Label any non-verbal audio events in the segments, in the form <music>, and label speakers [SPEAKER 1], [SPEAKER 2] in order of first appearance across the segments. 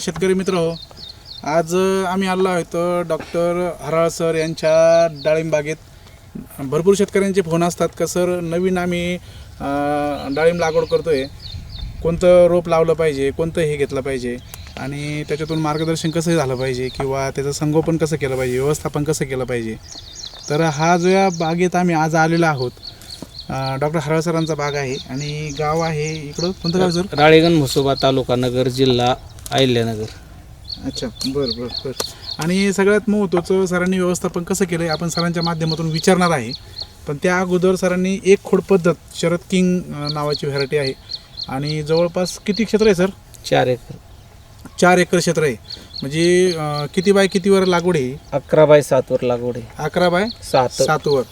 [SPEAKER 1] शेतकरी मित्र हो आज आम्ही आलो आहोत डॉक्टर हराळ सर यांच्या डाळिंब बागेत भरपूर शेतकऱ्यांचे फोन असतात का सर नवीन आम्ही डाळिंब लागवड करतो आहे कोणतं रोप लावलं पाहिजे कोणतं हे घेतलं पाहिजे? आणि त्याच्यातून मार्गदर्शन कसं झालं पाहिजे किंवा त्याचं संगोपन कसं केलं पाहिजे व्यवस्थापन कसं केलं पाहिजे? तर हा जो या बागेत आम्ही आज आलेलो आहोत डॉक्टर हरळ सरांचा बाग आहे आणि गाव आहे इकडं. कोणतं गाव सर?
[SPEAKER 2] राळेगण म्हसोबा तालुका नगर जिल्हा अहिल्यानगर.
[SPEAKER 1] अच्छा बरं बरं बरं. आणि सगळ्यात महत्त्वाचं सरांनी व्यवस्थापन कसं केलं आहे आपण सरांच्या माध्यमातून विचारणार आहे. पण त्या अगोदर सरांनी एक खोड पद्धत शरद किंग नावाची व्हरायटी आहे. आणि जवळपास किती क्षेत्र आहे सर?
[SPEAKER 2] चार एकर.
[SPEAKER 1] चार एकर क्षेत्र आहे. म्हणजे अं, किती बाय कितीवर लागवड आहे?
[SPEAKER 2] अकरा बाय सात वर लागवड आहे.
[SPEAKER 1] अकरा बाय
[SPEAKER 2] सात
[SPEAKER 1] सातवर.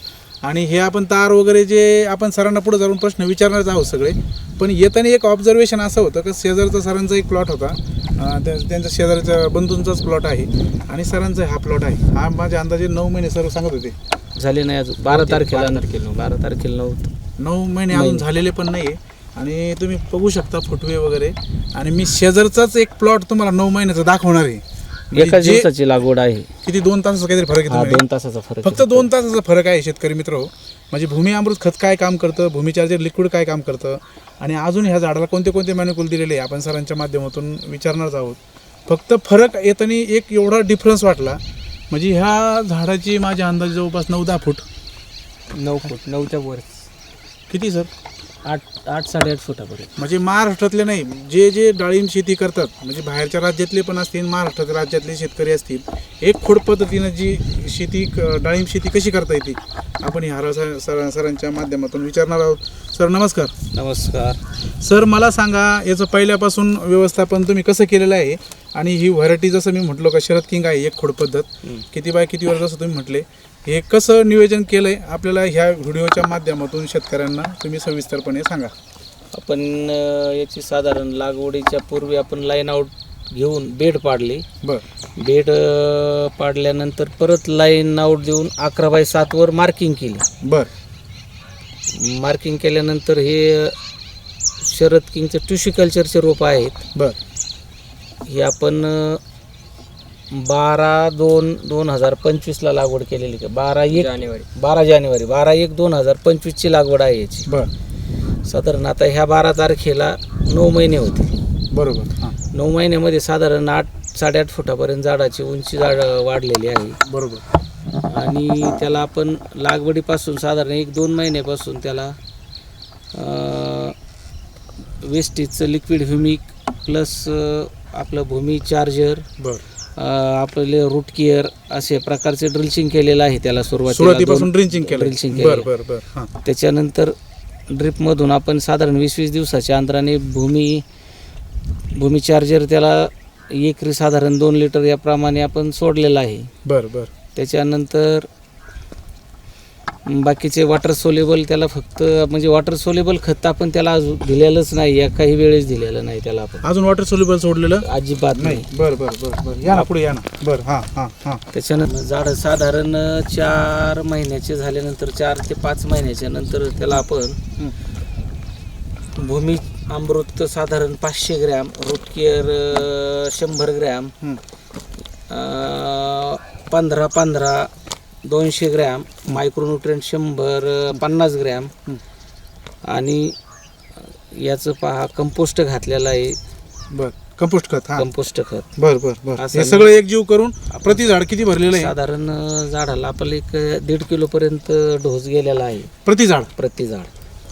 [SPEAKER 1] आणि हे आपण तार वगैरे जे आपण सरांना पुढे जाऊन प्रश्न विचारणारच आहोत सगळे. पण येताना एक ऑब्झर्वेशन असं होतं की शेजारचा सरांचा एक प्लॉट होता. अं, त्या- त्यांच्या शेजारच्या बंधूंचाच प्लॉट आहे आणि सरांचा हा प्लॉट आहे. हा माझ्या अंदाजे नऊ महिने सर सांगत होते.
[SPEAKER 2] झाले नाही अजून. बारा तारखेला तारखेला. बारा तारखेला नव्हतं
[SPEAKER 1] नऊ महिने अजून झालेले पण नाही आहे आणि तुम्ही बघू शकता फुटवे वगैरे. आणि मी शेजारचाच एक प्लॉट तुम्हाला नऊ महिन्याचा दाखवणार आहे. म्हणजे
[SPEAKER 2] एका
[SPEAKER 1] जे-
[SPEAKER 2] दिवसाची लागवड आहे.
[SPEAKER 1] किती दोन तासाचा काहीतरी फरक
[SPEAKER 2] हा
[SPEAKER 1] आहे
[SPEAKER 2] दोन तासाचा फरक
[SPEAKER 1] फक्त दोन तासाचा फरक आहे शेतकरी मित्र. म्हणजे भूमी अमृत खत काय काम करतं? भूमी चार्जर लिक्विड काय काम करतं? आणि अजून ह्या झाडाला कोणते कोणते मॅन्युकल दिलेले आहे? आपण सरांच्या माध्यमातून विचारणारच आहोत. फक्त फरक येताना एक एवढा डिफरन्स वाटला. म्हणजे ह्या झाडाची माझ्या अंदाजे जवळपास नऊ दहा फूट.
[SPEAKER 2] नऊ फूट नऊच्या वर.
[SPEAKER 1] किती सर?
[SPEAKER 2] आठ आठ साडेआठ फुटापर्यंत.
[SPEAKER 1] म्हणजे महाराष्ट्रातले नाही जे जे डाळिंब शेती करतात म्हणजे बाहेरच्या राज्यातले पण असतील महाराष्ट्राच्या राज्यातले शेतकरी असतील एक खोड पद्धतीनं जी शेती क- डाळिंब शेती कशी करता येते? आपण ह्या सर सर- सरांच्या माध्यमातून विचारणार आहोत. सर नमस्कार.
[SPEAKER 2] नमस्कार.
[SPEAKER 1] सर मला सांगा याचं पहिल्यापासून व्यवस्थापन तुम्ही कसं केलेलं आहे? आणि ही व्हरायटी जसं मी म्हटलो का शरद किंग आहे एक खोड पद्धत. किती बाय कितीवर जसं तुम्ही म्हटले हे कसं नियोजन केलं आहे आपल्याला ह्या व्हिडिओच्या माध्यमातून शेतकऱ्यांना तुम्ही सविस्तरपणे सांगा.
[SPEAKER 2] आपण अं, याची साधारण लागवडीच्या पूर्वी आपण लाईन आउट घेऊन बेड पाडली.
[SPEAKER 1] बरं.
[SPEAKER 2] बेड अं, पाडल्यानंतर परत लाईन आउट देऊन अकरा बाय सातवर मार्किंग केली.
[SPEAKER 1] बरं.
[SPEAKER 2] मार्किंग केल्यानंतर हे अं, शरद किंगचे ट्युशी कल्चरचे रोप आहेत.
[SPEAKER 1] बरं.
[SPEAKER 2] हे आपण अं, बारा दोन दोन हजार पंचवीसला लागवड केलेली का? बारा एक जानेवारी. बारा जानेवारी. बारा एक दोन हजार पंचवीसची लागवड आहे याची.
[SPEAKER 1] बरं.
[SPEAKER 2] साधारण आता ह्या बारा तारखेला नऊ महिने होते.
[SPEAKER 1] बरोबर. हां.
[SPEAKER 2] नऊ महिन्यामध्ये साधारण आठ साडेआठ फुटापर्यंत झाडाची उंची झाड वाढलेली आहे.
[SPEAKER 1] बरोबर.
[SPEAKER 2] आणि त्याला आपण लागवडीपासून साधारण एक दोन महिन्यापासून त्याला अं, वेस्टेजचं लिक्विड ह्युमिक प्लस आपलं भूमी चार्जर
[SPEAKER 1] बरं.
[SPEAKER 2] आपले रूट केअर असे प्रकारचे ड्रिल्चिंग केलेलं आहे त्याला
[SPEAKER 1] सुरुवातीपासून ड्रिंचिंग केलं
[SPEAKER 2] ड्रिल्चिंग केलं
[SPEAKER 1] बरं बरं.
[SPEAKER 2] त्याच्यानंतर ड्रिपमधून आपण साधारण वीस वीस दिवसाच्या अंतराने भूमी भूमी चार्जर त्याला एकरी साधारण दोन लिटर याप्रमाणे आपण सोडलेलं आहे.
[SPEAKER 1] बरं बरं.
[SPEAKER 2] त्याच्यानंतर बाकीचे वॉटर सोलेबल त्याला फक्त म्हणजे वॉटर सोलेबल खत आपण त्याला अजून दिलेलंच नाही या काही वेळेस दिलेलं नाही त्याला आपण.
[SPEAKER 1] अजून वॉटर सोल्युबल सोडलेलं?
[SPEAKER 2] अजिबात नाही.
[SPEAKER 1] बरं बरं बरं बरं. या ना पुढे या ना. बरं हां हां हां.
[SPEAKER 2] त्याच्यानंतर झाड साधारण चार महिन्याचे झाल्यानंतर चार ते पाच महिन्याच्या नंतर त्याला आपण. भूमी अमृत साधारण पाचशे ग्रॅम रूट केअर अं, शंभर ग्रॅम पंधरा पंधरा दोनशे ग्रॅम मायक्रोन्युट्रिएंट शंभर पन्नास ग्रॅम. आणि याचं पहा कंपोस्ट घातलेलं आहे.
[SPEAKER 1] बरं कंपोस्ट खत हां.
[SPEAKER 2] कंपोस्ट खत.
[SPEAKER 1] बरं बरं बरं.
[SPEAKER 2] असं
[SPEAKER 1] हे. सगळं एकजीव करून प्रति झाड किती भरलेलं आहे?
[SPEAKER 2] साधारण झाडाला आपलं एक दीड किलोपर्यंत डोस गेलेला आहे.
[SPEAKER 1] प्रति झाड?
[SPEAKER 2] प्रति झाड.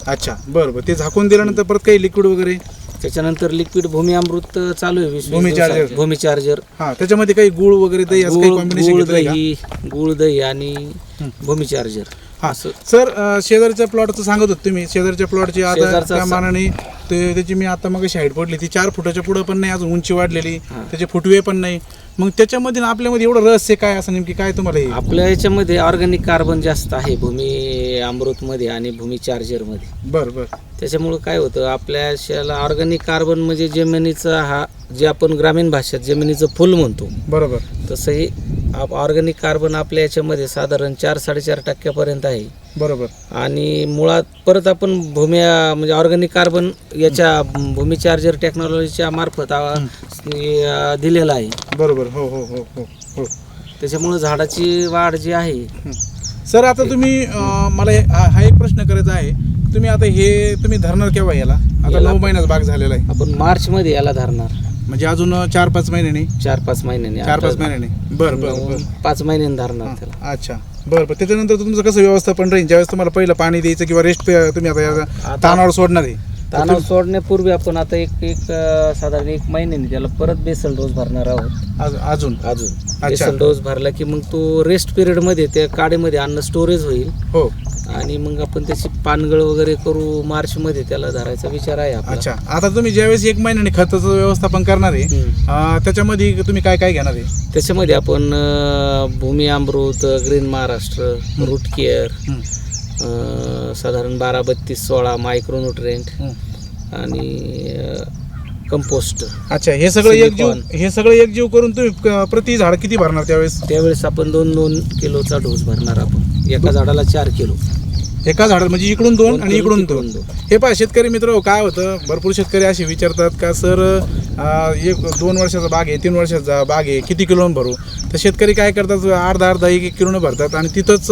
[SPEAKER 1] अच्छा बरं बरं. ते झाकून दिल्यानंतर परत काही लिक्विड वगैरे?
[SPEAKER 2] त्याच्यानंतर लिक्विड भूमी अमृत चालू आहे वीस- वीस
[SPEAKER 1] भूमी
[SPEAKER 2] दिवसात.
[SPEAKER 1] चार्जर.
[SPEAKER 2] भूमी चार्जर
[SPEAKER 1] हां त्याच्यामध्ये काही गुळ वगैरे दही असं काही
[SPEAKER 2] गुळ
[SPEAKER 1] कॉम्बिनेशन
[SPEAKER 2] गुळ
[SPEAKER 1] घेतलंय का
[SPEAKER 2] दही गुळ दही आणि
[SPEAKER 1] हं.
[SPEAKER 2] भूमी चार्जर
[SPEAKER 1] हां. सर अं, शेजारच्या प्लॉटचं सांगत होत तुम्ही. शेजारच्या प्लॉटची आता
[SPEAKER 2] शेजारचा
[SPEAKER 1] त्या मानाने ते त्याची मी आता मग हाईट पडली. ती चार फुटाच्या पुढं पण नाही अजून उंची वाढलेली. त्याचे फुटवे पण नाही. मग त्याच्यामध्ये आणि आपल्यामध्ये एवढं रहस्य काय असं नेमकी काय तुम्हाला हे?
[SPEAKER 2] आपल्या याच्यामध्ये ऑर्गॅनिक कार्बन जास्त आहे भूमी अमृतमध्ये आणि भूमी चार्जरमध्ये
[SPEAKER 1] बरं बरं.
[SPEAKER 2] त्याच्यामुळं काय होतं आपल्या याला ऑर्गॅनिक कार्बन म्हणजे जमिनीचा हा जे आपण ग्रामीण भाषेत जमिनीचं फुल म्हणतो.
[SPEAKER 1] बरोबर.
[SPEAKER 2] तसं हे ऑर्गॅनिक कार्बन आपल्या याच्यामध्ये साधारण चार साडेचार टक्क्यापर्यंत आहे.
[SPEAKER 1] बरोबर.
[SPEAKER 2] आणि मुळात परत आपण भूमी म्हणजे ऑर्गॅनिक कार्बन याच्या भूमी चार्जर टेक्नॉलॉजीच्या मार्फत आ- दिलेला आहे.
[SPEAKER 1] बरोबर. हो हो हो हो हो.
[SPEAKER 2] त्याच्यामुळे झाडाची वाढ जी आहे.
[SPEAKER 1] सर आता तुम्ही अं, मला हे- हा हा एक प्रश्न करायचा आहे. तुम्ही आता हे तुम्ही धरणार केव्हा याला? आता
[SPEAKER 2] याला-
[SPEAKER 1] नऊ महिन्याचा भाग झालेला आहे.
[SPEAKER 2] आपण मार्चमध्ये याला धरणार.
[SPEAKER 1] म्हणजे अजून चार पाच महिन्याने?
[SPEAKER 2] चार पाच महिन्यांनी.
[SPEAKER 1] चार पाच महिन्याने. बरं बरं बरं.
[SPEAKER 2] पाच महिन्यांनी धरणार त्याला.
[SPEAKER 1] अच्छा. बरं बरं. त्याच्यानंतर तुमचं कसं व्यवस्थापन राहील? ज्यावेळेस तुम्हाला पहिलं पाणी द्यायचं किंवा रेस्ट तुम्ही आता या तानावर सोडणार आहे. तुम्ही-
[SPEAKER 2] सोडण्यापूर्वी आपण आता एक एक अ, साधारण एक महिन्याने त्याला परत बेसल डोस भरणार आहोत.
[SPEAKER 1] आज- अजून?
[SPEAKER 2] अजून. बेसल डोस भरला की मग तो रेस्ट पिरियडमध्ये त्या काडीमध्ये अन्न स्टोरेज होईल.
[SPEAKER 1] हो.
[SPEAKER 2] आणि मग आपण त्याची पानगळ वगैरे करू मार्च मध्ये त्याला धरायचा विचार आहे आपला.
[SPEAKER 1] अच्छा. आता तुम्ही ज्यावेळेस एक महिन्याने खताचं व्यवस्थापन करणार आहे
[SPEAKER 2] हम्म.
[SPEAKER 1] अं, त्याच्यामध्ये तुम्ही काय काय घेणार आहे?
[SPEAKER 2] त्याच्यामध्ये आपण अ, Bhumi Amrut green Maharashtra root care
[SPEAKER 1] हं,
[SPEAKER 2] साधारण बारा बत्तीस सोळा मायक्रोन्युट्रेंट
[SPEAKER 1] हं.
[SPEAKER 2] आणि कंपोस्ट.
[SPEAKER 1] अच्छा हे सगळं एकजीव
[SPEAKER 2] Silicon.
[SPEAKER 1] हे सगळं एकजीव करून तुम्ही क- प्रति झाड किती भरणार त्यावेळेस?
[SPEAKER 2] त्यावेळेस आपण दोन दोन किलोचा डोस भरणार आपण. एका झाडाला चार किलो.
[SPEAKER 1] एका झाडात म्हणजे इकडून दोन आणि इकडून दोन.
[SPEAKER 2] दोन.
[SPEAKER 1] हे पहा शेतकरी मित्र हो, काय होतं? भरपूर शेतकरी असे विचारतात का सर एक दोन वर्षाचा बाग आहे तीन वर्षाचा बाग आहे किती किलो भरू? तर शेतकरी काय करतात? अर्धा अर्धा एक एक किलोनं भरतात आणि तिथंच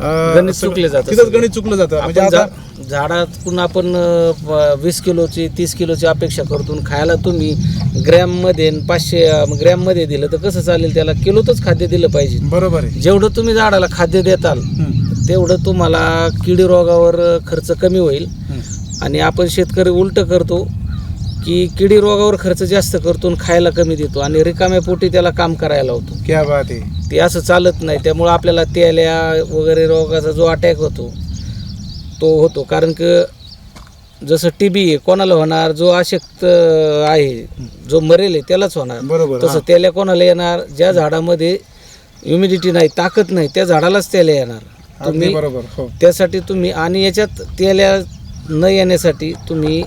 [SPEAKER 1] अं,
[SPEAKER 2] गणित
[SPEAKER 1] सगळं-
[SPEAKER 2] चुकले जातं
[SPEAKER 1] तिथंच
[SPEAKER 2] सगळं.
[SPEAKER 1] गणित चुकलं जातं. म्हणजे
[SPEAKER 2] आपण
[SPEAKER 1] आता
[SPEAKER 2] झा- झाडातून आपण अ, वीस किलोची तीस किलोची अपेक्षा करतो आणि खायला तुम्ही ग्रॅममध्ये आणि पाचशे अ, ग्रॅममध्ये दिलं तर कसं चालेल? त्याला किलोतच खाद्य दिलं पाहिजे.
[SPEAKER 1] बरोबर आहे.
[SPEAKER 2] जेवढं तुम्ही झाडाला खाद्य देताल तेवढं तुम्हाला किडी रोगावर खर्च कमी होईल. आणि आपण शेतकरी उलट करतो की किडी रोगावर खर्च जास्त करतो आणि खायला कमी देतो आणि रिकाम्या पोटी त्याला काम करायला लावतो.
[SPEAKER 1] क्या बात आहे.
[SPEAKER 2] ते असं चालत नाही त्यामुळं आपल्याला तेल्या वगैरे रोगाचा जो अटॅक होतो तो होतो. कारण की जसं टी बी आहे कोणाला होणार जो अशक्त आहे जो मरेल आहे त्यालाच होणार.
[SPEAKER 1] बरोबर
[SPEAKER 2] तसं
[SPEAKER 1] हा.
[SPEAKER 2] तेल्या कोणाला येणार? ज्या झाडामध्ये ह्युमिडिटी नाही ताकद नाही त्या झाडालाच तेल्या येणार.
[SPEAKER 1] अगदी
[SPEAKER 2] तुम्ही
[SPEAKER 1] बरोबर हो.
[SPEAKER 2] त्यासाठी तुम्ही आणि याच्यात तेल्या न येण्यासाठी तुम्ही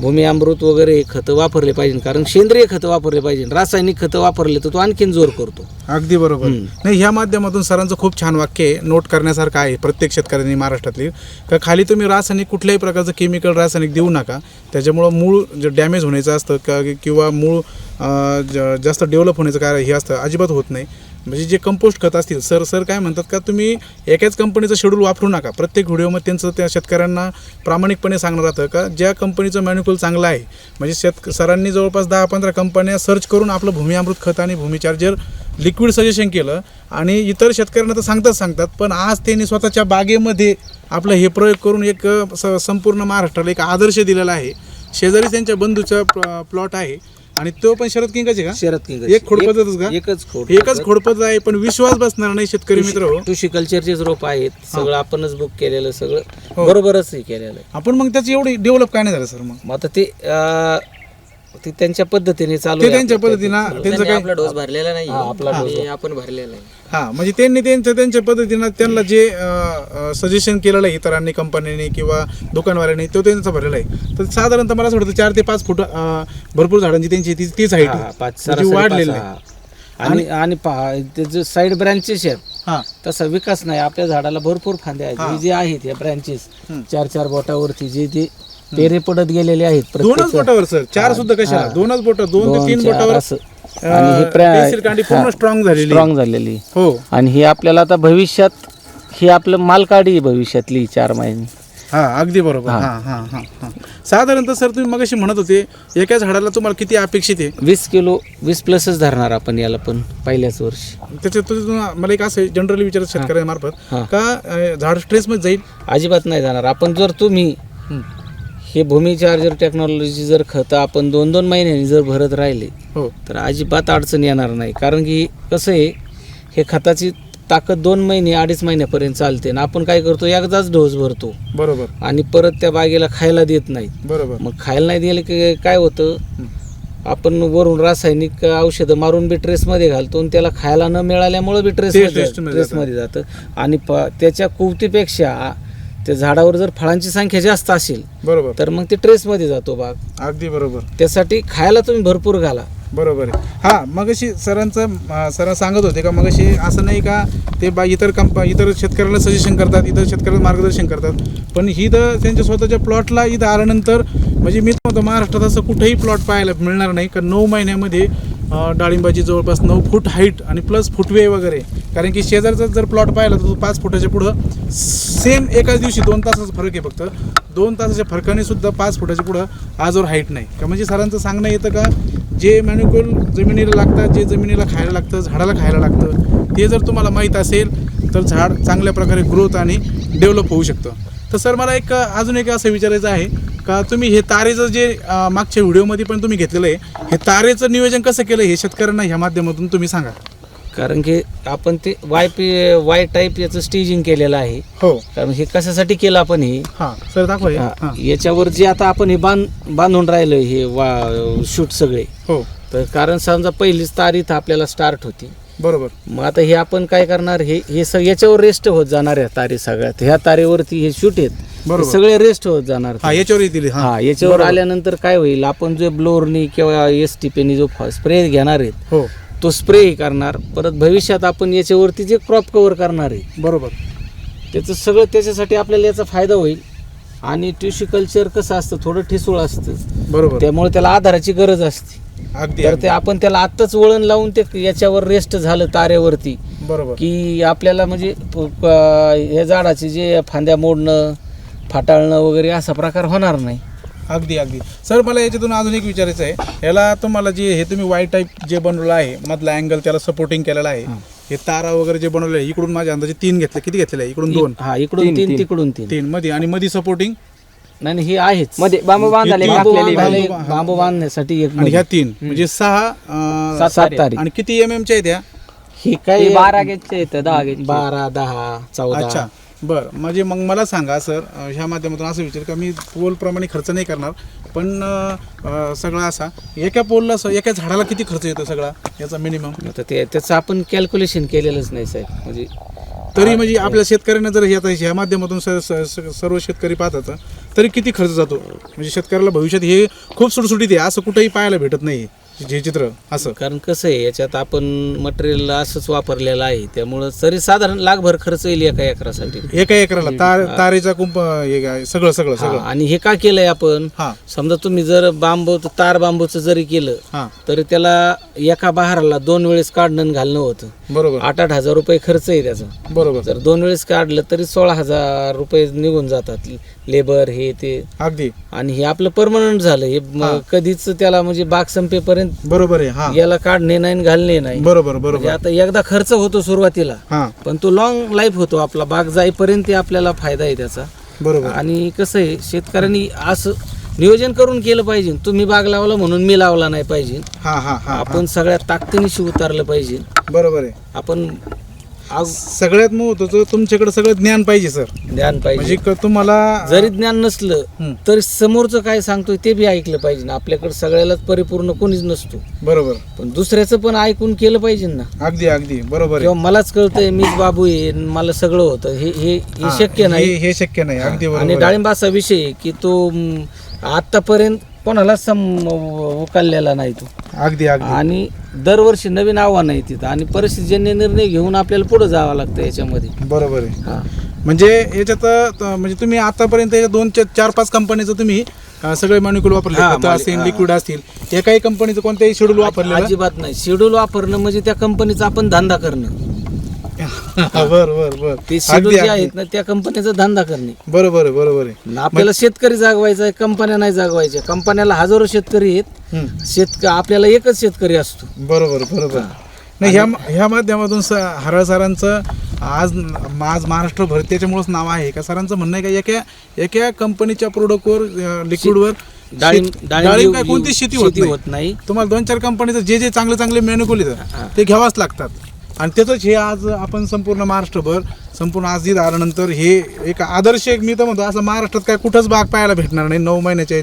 [SPEAKER 2] भूमी अमृत वगैरे हे खतं वापरले पाहिजे कारण सेंद्रिय खतं वापरले पाहिजे रासायनिक खतं वापरले तर तो आणखीन जोर करतो.
[SPEAKER 1] अगदी बरोबर.
[SPEAKER 2] हम्म.
[SPEAKER 1] नाही ह्या माध्यमातून सरांचं खूप छान वाक्य आहे नोट करण्यासारखं आहे प्रत्येक शेतकऱ्यांनी महाराष्ट्रातली. का खाली तुम्ही रासायनिक कुठल्याही प्रकारचं केमिकल रासायनिक देऊ नका त्याच्यामुळं मूळ जे डॅमेज होण्याचं असतं का किंवा मूळ अं, ज- जास्त डेव्हलप होण्याचं काय हे असतं अजिबात होत नाही. म्हणजे जे कंपोस्ट खत असतील सर सर काय म्हणतात का तुम्ही एकाच कंपनीचं शेड्यूल वापरू नका. प्रत्येक व्हिडिओमध्ये त्यांचं त्या शेतकऱ्यांना प्रामाणिकपणे सांगणं राहतं का ज्या कंपनीचं मॅन्युक्युल चांगलं आहे म्हणजे शेत सरांनी जवळपास दहा पंधरा कंपन्या सर्च करून आपलं भूमी अमृत खत आणि भूमी चार्जर लिक्विड सजेशन केलं आणि इतर शेतकऱ्यांना तर सांगताच सांगतात पण आज त्यांनी स्वतःच्या बागेमध्ये आपलं हे प्रयोग करून एक स- संपूर्ण महाराष्ट्राला एक आदर्श दिलेला आहे. शेजारी त्यांच्या बंधूचा प्लॉट आहे. आणि तो पण शरद किंगाचे का?
[SPEAKER 2] शरद किंग
[SPEAKER 1] एक खोडपद्धतच का?
[SPEAKER 2] एकच खोड
[SPEAKER 1] एकच खोडपत आहे पण विश्वास बसणार नाही शेतकरी मित्र हो.
[SPEAKER 2] कृषी कल्चरचेच रोप आहेत. सगळं आपणच बुक केलेलं सगळं
[SPEAKER 1] हो.
[SPEAKER 2] बरोबरच हे केलेलं आहे.
[SPEAKER 1] आपण मग त्याचं एवढी डेव्हलप काय नाही झालं सर मग?
[SPEAKER 2] मग आता ते अं, ते त्यांच्या पद्धतीने चालू
[SPEAKER 1] ते
[SPEAKER 2] आहे
[SPEAKER 1] त्यांच्या
[SPEAKER 2] आपलं.
[SPEAKER 1] पद्धतीनं त्यांचं
[SPEAKER 3] त्यांनी
[SPEAKER 1] काय?
[SPEAKER 3] आपला डोस भरलेला नाही.
[SPEAKER 2] हा, आपला डोस
[SPEAKER 3] आणि आपण भरलेला आहे
[SPEAKER 1] हा म्हणजे त्यांनी त्यांच्या त्यांच्या पद्धतीनं त्यांना जे सजेशन केलेलं आहे इतरांनी कंपन्यांनी किंवा दुकानवाल्यांनी तो त्यांचा भरलेला आहे. तर साधारणतः मला असं वाटतं चार ते पाच फूट अं, भरपूर झाडांची त्यांची ती तीच हाईट
[SPEAKER 2] हा, पाच
[SPEAKER 1] म्हणजे वाढलेली आहे.
[SPEAKER 2] हा. आणि आणि पहा त्याचे साईड ब्रँचेस आहेत
[SPEAKER 1] हा.
[SPEAKER 2] तसा विकास नाही. आपल्या झाडाला भरपूर फांद्या आहेत. हे. जे आहेत या ब्रँचेस. चार चार बोटावरती जे ते पेरे पडत गेलेले आहेत
[SPEAKER 1] दोनच
[SPEAKER 2] प्रत्येक
[SPEAKER 1] बोटावर सर. चार सुद्धा कशाला? दोनच बोट दोन ते तीन
[SPEAKER 2] चार
[SPEAKER 1] बोटावर
[SPEAKER 2] असं. आणि हे
[SPEAKER 1] पेन्सिल कांडी पूर्ण स्ट्रॉंग झालेली.
[SPEAKER 2] स्ट्रॉंग झालेली.
[SPEAKER 1] हो.
[SPEAKER 2] आणि ही आपल्याला आता भविष्यात ही आपलं मालकाडी आहे भविष्यातली चार महिने
[SPEAKER 1] हा अगदी बरोबर.
[SPEAKER 2] हा.
[SPEAKER 1] हा हा हा साधारणतः सर तुम्ही मगाशी म्हणत होते एका झाडाला तुम्हाला किती अपेक्षित आहे?
[SPEAKER 2] वीस किलो वीस प्लसच धरणार आपण याला पण पहिल्याच वर्षी.
[SPEAKER 1] त्याच्यातून मला एक असं जनरली विचारत शेतकऱ्यांमार्फत
[SPEAKER 2] हा.
[SPEAKER 1] का अं, झाड स्ट्रेसमध्ये जाईल?
[SPEAKER 2] अजिबात नाही जाणार. आपण जर तुम्ही हे भूमी चार्जर टेक्नॉलॉजी जर खतं आपण दोन दोन महिन्यांनी जर भरत राहिले
[SPEAKER 1] हो.
[SPEAKER 2] तर अजिबात अडचण येणार नाही. कारण की कसं आहे हे खताची ताकद दोन महिने अडीच महिन्यापर्यंत चालते आणि आपण काय करतो एकदाच डोस भरतो.
[SPEAKER 1] बरोबर.
[SPEAKER 2] आणि परत त्या बागेला खायला देत नाही.
[SPEAKER 1] बरोबर.
[SPEAKER 2] मग खायला नाही दिलं की काय होतं? आपण वरून रासायनिक औषधं मारून बी ट्रेसमध्ये घालतो आणि त्याला खायला न मिळाल्यामुळं बी ट्रेस
[SPEAKER 1] ते ट्रेसमध्ये
[SPEAKER 2] जातं. आणि प त्याच्या कुवतीपेक्षा त्या झाडावर जर फळांची संख्या जास्त असेल
[SPEAKER 1] बरोबर.
[SPEAKER 2] तर मग ते ट्रेसमध्ये जातो बाग.
[SPEAKER 1] अगदी बरोबर.
[SPEAKER 2] त्यासाठी खायला तुम्ही भरपूर घाला.
[SPEAKER 1] बरोबर आहे. हा मग अशी सरांचं सर सांगत होते का मग अशी असं नाही का ते बा इतर कंप इतर शेतकऱ्याला सजेशन करतात इतर शेतकऱ्याला मार्गदर्शन करतात. पण ही तर त्यांच्या स्वतःच्या प्लॉटला इथं आल्यानंतर म्हणजे मी म्हणतो महाराष्ट्रात असं कुठेही प्लॉट पाहायला मिळणार नाही कारण नऊ महिन्यामध्ये डाळिंबाची जवळपास नऊ फूट हाईट आणि प्लस फुटवे वगैरे. कारण की शेजारचा जर प्लॉट पाहिला तर तो पाच फुटाच्या पुढं सेम एकाच दिवशी दोन तासाचा फरक आहे फक्त. दोन तासाच्या फरकाने सुद्धा पाच फुटाच्या पुढं आजवर हाईट नाही. का म्हणजे सरांचं सांगणं येतं का जे मॅन्युक्युल जमिनीला लागतात जे जमिनीला खायला लागतं झाडाला खायला लागतं ते जर तुम्हाला माहीत असेल तर झाड चांगल्या प्रकारे ग्रोथ आणि डेव्हलप होऊ शकतं. तर सर मला एक अजून एक असं विचारायचं आहे. का तुम्ही हे तारेचं जे अं, मागच्या व्हिडिओमध्ये पण तुम्ही घेतलेलं आहे हे तारेचं नियोजन कसं केलं हे शेतकऱ्यांना ह्या माध्यमातून तुम्ही सांगा.
[SPEAKER 2] कारण की आपण ते वाय पी वाय टाईप याचं स्टेजिंग केलेलं आहे.
[SPEAKER 1] हो.
[SPEAKER 2] कारण हे कशासाठी केलं आपण हे?
[SPEAKER 1] हां सर दाखवा हे.
[SPEAKER 2] हा,
[SPEAKER 1] हां.
[SPEAKER 2] याच्यावर जे आता आपण हे बांध बांधून राहिलो हे वा शूट सगळे.
[SPEAKER 1] हो.
[SPEAKER 2] तर कारण समजा पहिलीच तारीख आपल्याला स्टार्ट होती.
[SPEAKER 1] बरोबर.
[SPEAKER 2] मग आता हे आपण काय करणार? हे हे स याच्यावर रेस्ट होत जाणार आहे तारे सगळ्यात. ह्या तारेवरती हे शूट आहेत. हे
[SPEAKER 1] बरोबर.
[SPEAKER 2] सगळे रेस्ट होत जाणार.
[SPEAKER 1] हा याच्यावर येतील. हां.
[SPEAKER 2] हा याच्यावर. आल्यानंतर काय होईल? आपण जो ब्लोअरनी किंवा एस टी पेनी जो स्प्रे घेणार आहेत
[SPEAKER 1] हो.
[SPEAKER 2] तो स्प्रे करणार. परत भविष्यात आपण याच्यावरती जे क्रॉप कव्हर करणार आहे
[SPEAKER 1] बरोबर.
[SPEAKER 2] त्याचं सगळं त्याच्यासाठी आपल्याला याचा फायदा होईल. आणि टिश्यू कल्चर कसं असतं? थोडं ठिसूळ असतं.
[SPEAKER 1] बरोबर.
[SPEAKER 2] त्यामुळे त्याला आधाराची गरज असते.
[SPEAKER 1] अगदी
[SPEAKER 2] तर
[SPEAKER 1] अगदी.
[SPEAKER 2] ते आपण त्याला आत्ताच वळण लावून ते याच्यावर रेस्ट झालं तारेवरती.
[SPEAKER 1] बरोबर.
[SPEAKER 2] की आपल्याला म्हणजे हे झाडाचे जे फांद्या मोडणं फाटाळणं वगैरे असा प्रकार होणार नाही.
[SPEAKER 1] अगदी अगदी. सर मला याच्यातून अजून एक विचारायचं आहे. याला तुम्हाला जे हे तुम्ही वाय टाईप जे बनवलं आहे मधला अँगल त्याला सपोर्टिंग केलेला आहे हे. तारा वगैरे जे बनवले आहे इकडून माझ्या अंदाजे तीन घेतले. किती घेतलेले आहे? इकडून दोन.
[SPEAKER 2] हा इकडून तीन तिकडून तीन.
[SPEAKER 1] तीन. मध्ये आणि मध्ये सपोर्टिंग
[SPEAKER 2] नाही नाही, हे आहेच.
[SPEAKER 4] मध्ये बांबू बांधाले
[SPEAKER 2] बांबू बांधण्यासाठी एक
[SPEAKER 1] आणि. ह्या तीन म्हणजे सहा अं,
[SPEAKER 2] सात सात तारीख.
[SPEAKER 1] आणि किती एम एमच्या आहेत ह्या
[SPEAKER 2] हे काय
[SPEAKER 4] हे बारा गेटचे येतं दहा गेटचे
[SPEAKER 2] बारा दहा चौदा.
[SPEAKER 1] अच्छा. बरं म्हणजे मग मला सांगा सर अं, ह्या माध्यमातून असं विचार का मी पोलप्रमाणे खर्च नाही करणार पण अं, अं, सगळा असा एका पोलला स- एका झाडाला किती खर्च येतो सगळा याचा मिनिमम
[SPEAKER 2] आता ते त्याचं आपण कॅल्क्युलेशन केलेलंच नाही साहेब. म्हणजे
[SPEAKER 1] तरी म्हणजे आपल्या शेतकऱ्यांना जर ह्या ह्या माध्यमातून स- स- स- सर्व शेतकरी पाहतात तरी किती खर्च जातो? म्हणजे शेतकऱ्याला भविष्यात हे खूप सुटसुटीत आहे असं कुठेही पाहायला भेटत नाही हे चित्र असं.
[SPEAKER 2] कारण कसं आहे याच्यात आपण मटेरियल असंच वापरलेलं आहे त्यामुळं तरी साधारण लाखभर खर्च येईल एका एकरासाठी.
[SPEAKER 1] एका एकराला तार तारेचा कुंप हे काय, सगळं सगळं
[SPEAKER 2] हा,
[SPEAKER 1] सगळं.
[SPEAKER 2] आणि हे का केलंय आपण?
[SPEAKER 1] हा.
[SPEAKER 2] समजा तुम्ही जर बांबू तार बांबूचं जरी केलं
[SPEAKER 1] हा.
[SPEAKER 2] तरी त्याला एका बहाराला दोन वेळेस काढणं आणि घालणं होतं.
[SPEAKER 1] बरोबर.
[SPEAKER 2] आठ आठ हजार रुपये खर्च आहे त्याचा.
[SPEAKER 1] बरोबर.
[SPEAKER 2] जर दोन वेळेस काढलं तरी सोळा हजार रुपये निघून जातात. लेबर हे ते.
[SPEAKER 1] अगदी.
[SPEAKER 2] आणि हे आपलं परमनंट झालं. हे म-
[SPEAKER 1] हा.
[SPEAKER 2] कधीच त्याला म्हणजे बाग संपेपर्यंत
[SPEAKER 1] बरोबर आहे हा.
[SPEAKER 2] याला काढणे नाही आणि घालणे नाही.
[SPEAKER 1] बरोबर
[SPEAKER 2] म्हणजे
[SPEAKER 1] बरोबर
[SPEAKER 2] आता एकदा खर्च होतो सुरुवातीला
[SPEAKER 1] हा.
[SPEAKER 2] पण तो लॉंग लाईफ होतो आपला. बाग जाईपर्यंत आपल्याला फायदा आहे त्याचा.
[SPEAKER 1] बरोबर.
[SPEAKER 2] आणि कसं आहे शेतकऱ्यांनी असं नियोजन करून केलं पाहिजे. तुम्ही बाग लावला म्हणून मी लावला नाही पाहिजे.
[SPEAKER 1] हा हा हा हा.
[SPEAKER 2] आपण सगळ्या ताकदीनिशी उतारलं पाहिजे.
[SPEAKER 1] बरोबर आहे.
[SPEAKER 2] आपण आग-
[SPEAKER 1] सगळ्यात महत्वाचं तुमच्याकडे सगळं ज्ञान पाहिजे सर.
[SPEAKER 2] ज्ञान पाहिजे.
[SPEAKER 1] म्हणजे क- तुम्हाला
[SPEAKER 2] जरी ज्ञान नसलं. तरी समोरचं काय सांगतोय ते बी ऐकलं पाहिजे ना. आपल्याकडे सगळ्यालाच परिपूर्ण कोणीच नसतो.
[SPEAKER 1] बरोबर.
[SPEAKER 2] पण दुसऱ्याचं पण ऐकून केलं पाहिजे ना.
[SPEAKER 1] अगदी अगदी. बरोबर आहे.
[SPEAKER 2] किंवा मलाच कळतंय मीच बाबू आहे मला सगळं होतं. हे हे हे
[SPEAKER 1] हा,
[SPEAKER 2] शक्य नाही.
[SPEAKER 1] हे- हे शक्य नाही. अगदी
[SPEAKER 2] आणि
[SPEAKER 1] बरोबर आहे.
[SPEAKER 2] डाळिंबाचा विषय आहे की तो म, आतापर्यंत कोणालाच सम उकाललेला नाही तो.
[SPEAKER 1] अगदी अगदी.
[SPEAKER 2] आणि दरवर्षी नवीन आव्हान आहे तिथं. आणि परिस्थितीजन्य निर्णय घेऊन आपल्याला पुढे जावं लागतं याच्यामध्ये.
[SPEAKER 1] बरोबर आहे.
[SPEAKER 2] हा.
[SPEAKER 1] म्हणजे याच्यात त- म्हणजे तुम्ही आतापर्यंत या दोन चा- चार पाच कंपनीचं तुम्ही अं, सगळे मॅन्युकल वापरले.
[SPEAKER 2] हा,
[SPEAKER 1] खतं
[SPEAKER 2] हा.
[SPEAKER 1] लिक्विड असतील. एकाही कंपनीचं कोणत्याही शेड्यूल वापरलेलं?
[SPEAKER 2] अजिबात नाही. शेड्यूल वापरणं म्हणजे त्या कंपनीचा आपण धंदा करणं.
[SPEAKER 1] बर बर बर.
[SPEAKER 2] ते
[SPEAKER 1] अगदी
[SPEAKER 2] शेड्यूल जे. आहेत ना त्या कंपनीचा धंदा करणे.
[SPEAKER 1] बरोबर आहे बरोबर आहे.
[SPEAKER 2] आपल्याला शेतकरी जागवायचा आहे कंपन्या नाही जागवायच्या. कंपन्याला हजारो शेतकरी आहेत.
[SPEAKER 1] हम्म.
[SPEAKER 2] शेतक आपल्याला एकच शेतकरी असतो.
[SPEAKER 1] बरोबर बरोबर. नाही ह्या ह्या माध्यमातून स हरळ सरांचं आज आज महाराष्ट्रभर त्याच्यामुळेच नाव आहे. का सरांचं म्हणणं आहे का एका एका कंपनीच्या प्रोडक्टवर लिक्विडवर
[SPEAKER 2] डाळिंब
[SPEAKER 1] डाळिंब काय कोणतीच शेती होत नाही?
[SPEAKER 2] होत नाही.
[SPEAKER 1] तुम्हाला दोन चार कंपनीचं जे जे चांगले चांगले मेनुकूल येतात ते घ्यावाच लागतात. आणि त्याचंच हे आज आपण संपूर्ण महाराष्ट्रभर संपूर्ण आज इथं आल्यानंतर हे एक आदर्श एक मी तर म्हणतो असं महाराष्ट्रात काय कुठंच बाग पाहायला भेटणार नाही. नऊ महिन्याच्या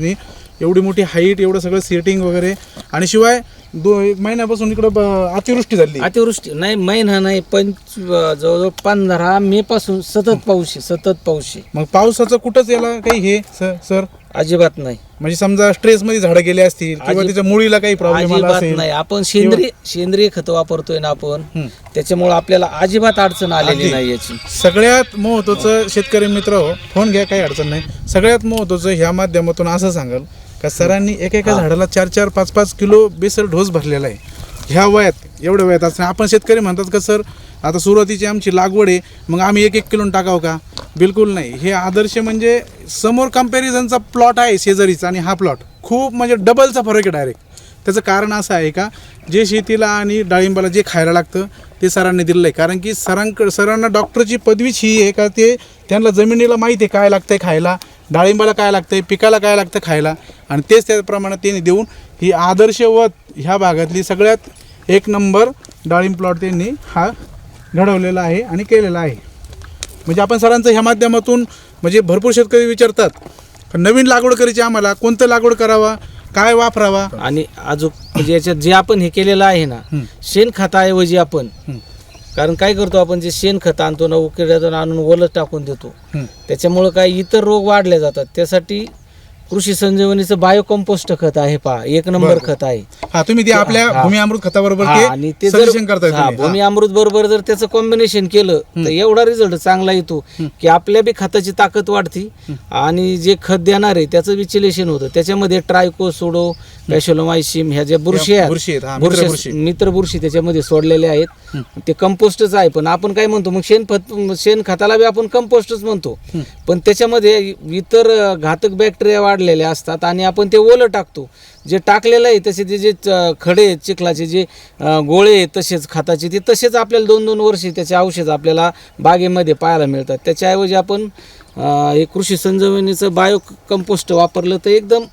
[SPEAKER 1] एवढी मोठी हाईट एवढं सगळं सेटिंग वगैरे. आणि शिवाय दो एक महिन्यापासून इकडं ब- अतिवृष्टी झाली.
[SPEAKER 2] अतिवृष्टी नाही महिना नाही पंच जवळजवळ पंधरा मे पासून सतत पाऊस आहे सतत पाऊस आहे.
[SPEAKER 1] मग पावसाचं कुठंच याला काही हे सर सर?
[SPEAKER 2] अजिबात नाही.
[SPEAKER 1] म्हणजे समजा स्ट्रेस मध्ये झाडं गेले असतील किंवा
[SPEAKER 2] अजिब-
[SPEAKER 1] त्याच्या मुळीला काही प्रॉब्लेम आला
[SPEAKER 2] अजिबात
[SPEAKER 1] असेल
[SPEAKER 2] नाही. आपण सेंद्रिय सेंद्रिय खत वापरतोय ना आपण
[SPEAKER 1] हं.
[SPEAKER 2] त्याच्यामुळे आपल्याला अजिबात अडचण आलेली
[SPEAKER 1] अगदी.
[SPEAKER 2] नाही याची.
[SPEAKER 1] सगळ्यात महत्वाचं शेतकरी मित्र हो फोन घ्या काही अडचण नाही. सगळ्यात महत्वाचं ह्या माध्यमातून असं सांगाल का सरांनी एका एका झाडाला चार चार पाच पाच किलो बेसल ढोस भरलेला आहे. ह्या वयात एवढ्या वयात असताना आपण शेतकरी म्हणतात का सर आता सुरुवातीची आमची लागवड आहे मग आम्ही एक एक किलो टाकावं का? बिलकुल नाही. हे आदर्श म्हणजे समोर कम्पॅरिझनचा प्लॉट आहे शेजारीचा आणि हा प्लॉट खूप म्हणजे डबलचा फरक आहे डायरेक्ट त्याचं कारण असं आहे का जे शेतीला आणि डाळिंबाला जे खायला लागतं ते सरांनी दिलेलं आहे. कारण की सरांक सरांना डॉक्टरची पदवीच ही आहे का ते त्यांना जमिनीला माहिती आहे काय लागतंय खायला. डाळिंबाला काय लागतंय पिकाला काय लागतं खायला आणि तेच त्याप्रमाणे त्यांनी देऊन ही आदर्शवत ह्या भागातली सगळ्यात एक नंबर डाळिंब प्लॉट त्यांनी हा घडवलेला आहे आणि केलेला आहे म्हणजे आपण सरांचं ह्या माध्यमातून म्हणजे भरपूर शेतकरी विचारतात नवीन लागवड करायची आम्हाला कोणतं लागवड करावा काय वापरावा
[SPEAKER 2] आणि अजून म्हणजे याच्यात जे आपण हे केलेलं आहे ना. शेणखताऐवजी आपण. कारण काय करतो आपण जे शेणखत आणतो ना उकिड्यातून आणून ओलं टाकून देतो. त्याच्यामुळं काय इतर रोग वाढले जातात त्यासाठी कृषी संजीवनीचं बायो कंपोस्ट खत आहे पहा. एक नंबर
[SPEAKER 1] बरं.
[SPEAKER 2] खत आहे.
[SPEAKER 1] हा तुम्ही ते आपल्या
[SPEAKER 2] हा.
[SPEAKER 1] भूमी अमृत खताबरोबर
[SPEAKER 2] हा, आणि
[SPEAKER 1] ते करताय
[SPEAKER 2] हा,
[SPEAKER 1] तुम्ही.
[SPEAKER 2] भूमी. अमृत बरोबर जर त्याचं कॉम्बिनेशन केलं तर एवढा रिझल्ट चांगला येतो की आपल्या बी खताची ताकद वाढती आणि जे खत देणार आहे त्याचं विचिलेशन होतं. त्याच्यामध्ये ट्रायको सोडो कॅशोलोमायसिम ह्या ज्या बुरशी आहेत
[SPEAKER 1] बुरशी आहेत, हा, मित्र
[SPEAKER 2] बुरशी-
[SPEAKER 1] बुरशी.
[SPEAKER 2] मित्र बुरशी त्याच्यामध्ये सोडलेले आहेत. ते कंपोस्टच आहे पण आपण काय म्हणतो मग शेणखत शेणखताला बी आपण कंपोस्टच म्हणतो. पण त्याच्यामध्ये इतर घातक बॅक्टेरिया वाढलेले असतात आणि आपण ते ओलं टाकतो. जे टाकलेलं आहे तसे ते जे खडे आहेत चिखलाचे जे गोळे आहेत तसेच खताचे ते तसेच आपल्याला दोन दोन वर्षे त्याचे औषध आपल्याला बागेमध्ये पाहायला मिळतात. त्याच्याऐवजी आपण हे कृषी संजीवनीचं बायो कंपोस्ट वापरलं तर एकदम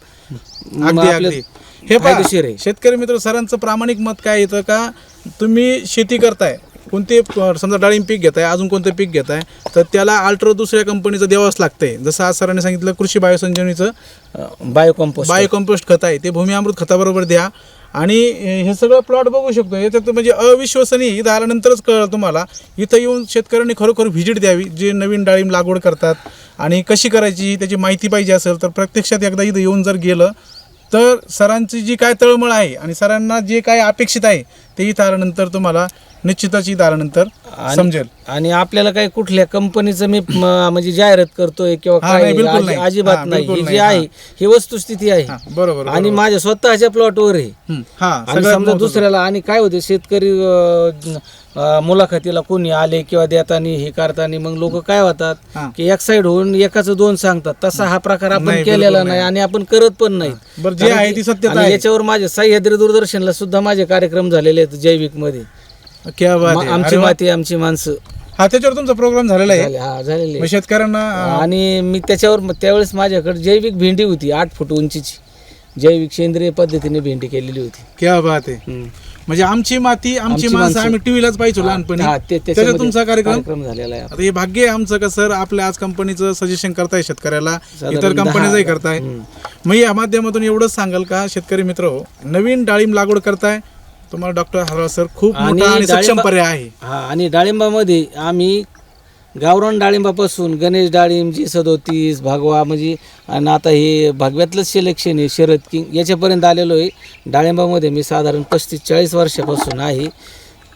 [SPEAKER 1] हे
[SPEAKER 2] फायदेशीर आहे.
[SPEAKER 1] शेतकरी मित्र सरांचं प्रामाणिक मत काय येतं का? तुम्ही शेती करताय. कोणते समजा डाळिंब पीक घेताय अजून कोणतं पीक घेताय तर त्याला अल्ट्रो दुसऱ्या कंपनीचं द्यावंच लागतंय. जसं आज सरांनी सांगितलं कृषी बायोसंजीवनीचं
[SPEAKER 2] बायो कंपोस्ट
[SPEAKER 1] बायो कंपोस्ट खत आहे. ते भूमी अमृत खताबरोबर द्या. आणि अं, हे सगळं प्लॉट बघू शकतो. याच्यात म्हणजे अविश्वसनीय इथं आल्यानंतरच कळलं तुम्हाला इथं येऊन शेतकऱ्यांनी खरोखर व्हिजिट द्यावी जे नवीन डाळिंब लागवड करतात. आणि कशी करायची त्याची माहिती पाहिजे असेल तर प्रत्यक्षात एकदा इथं येऊन जर गेलं तर सरांची जी काय तळमळ आहे आणि सरांना जे काय अपेक्षित आहे ते इथं आल्यानंतर तुम्हाला निश्चितच आल्यानंतर
[SPEAKER 2] आणि-
[SPEAKER 1] समजेल
[SPEAKER 2] आणि आपल्याला काही कुठल्या कंपनीचं मी म, म्हणजे जाहिरात करतोय किंवा
[SPEAKER 1] हा,
[SPEAKER 2] काय
[SPEAKER 1] नाही, बिलकुल
[SPEAKER 2] अजि-
[SPEAKER 1] नाही.
[SPEAKER 2] अजिबात
[SPEAKER 1] हा,
[SPEAKER 2] नाही
[SPEAKER 1] बिलकुल
[SPEAKER 2] ही जी
[SPEAKER 1] हा.
[SPEAKER 2] आहे ही वस्तुस्थिती आहे
[SPEAKER 1] हा, बरोबर
[SPEAKER 2] आणि
[SPEAKER 1] बरोबर.
[SPEAKER 2] माझ्या स्वतःच्या प्लॉटवर आहे
[SPEAKER 1] हं, हा
[SPEAKER 2] आणि
[SPEAKER 1] सगळ्यात
[SPEAKER 2] समजा
[SPEAKER 1] महत्त्वाचं.
[SPEAKER 2] दुसऱ्याला आणि काय होते शेतकरी अं, अं, मुलाखतीला कोणी आले किंवा देताना हे करताना मग लोक काय होतात
[SPEAKER 1] हा.
[SPEAKER 2] की एक साइड होऊन एकाचं दोन सांगतात तसा हा प्रकार आपण
[SPEAKER 1] नाही,
[SPEAKER 2] केलेला
[SPEAKER 1] बिलकुल
[SPEAKER 2] नाही
[SPEAKER 1] नाही.
[SPEAKER 2] आणि आपण करत पण नाही
[SPEAKER 1] बरं, जे आहे ती सत्यता आहे.
[SPEAKER 2] याच्यावर माझे सह्याद्री दूरदर्शनला सुद्धा माझे कार्यक्रम झालेले आहेत जैविकमध्ये
[SPEAKER 1] क्या बात
[SPEAKER 2] म-
[SPEAKER 1] आहे.
[SPEAKER 2] आमची
[SPEAKER 1] अरे वा.
[SPEAKER 2] माती आमची माणसं.
[SPEAKER 1] हा त्याच्यावर तुमचा प्रोग्राम झालेला आहे?
[SPEAKER 2] झाले हा झालेले
[SPEAKER 1] मग शेतकऱ्यांना अं,
[SPEAKER 2] आणि मी त्याच्यावर म- त्यावेळेस माझ्याकडे जैविक भेंडी होती आठ फूट उंचीची. जैविक सेंद्रिय पद्धतीने भेंडी केलेली होती.
[SPEAKER 1] क्या बात आहे.
[SPEAKER 2] हम्म.
[SPEAKER 1] म्हणजे आमची माती आमची
[SPEAKER 2] आमची
[SPEAKER 1] माणसं
[SPEAKER 2] माणसं.
[SPEAKER 1] आम्ही टीव्हीलाच पाहिजे लहानपणी.
[SPEAKER 2] हा, ते-
[SPEAKER 1] त्याच्यात
[SPEAKER 2] त्याच्यामध्ये
[SPEAKER 1] तुमचा कार्यक्रम?
[SPEAKER 2] कार्यक्रम झालेला आहे.
[SPEAKER 1] आता हे भाग्य आहे आमचं का सर? आपल्या आज कंपनीचं सजेशन करताय शेतकऱ्याला.
[SPEAKER 2] साधारण
[SPEAKER 1] इतर
[SPEAKER 2] दहा-
[SPEAKER 1] कंपन्याचंही करताय.
[SPEAKER 2] हम्म.
[SPEAKER 1] मग या माध्यमातून एवढंच सांगाल का? शेतकरी मित्र हो नवीन डाळिंब लागवड करताय तुम्हाला डॉक्टर हरवा सर खूप
[SPEAKER 2] आणि
[SPEAKER 1] मोठा आणि सक्षम
[SPEAKER 2] डाळिंबा-
[SPEAKER 1] पर्याय आहे.
[SPEAKER 2] हा आणि डाळिंबामध्ये आम्ही गावरान डाळिंबापासून गणेश डाळिंब जी सदोतीस भागवा म्हणजे आणि आता हे भागव्यातलंच सिलेक्शन आहे शरद किंग याच्यापर्यंत आलेलो आहे. डाळिंबामध्ये मी साधारण पस्तीस चाळीस वर्षापासून आहे.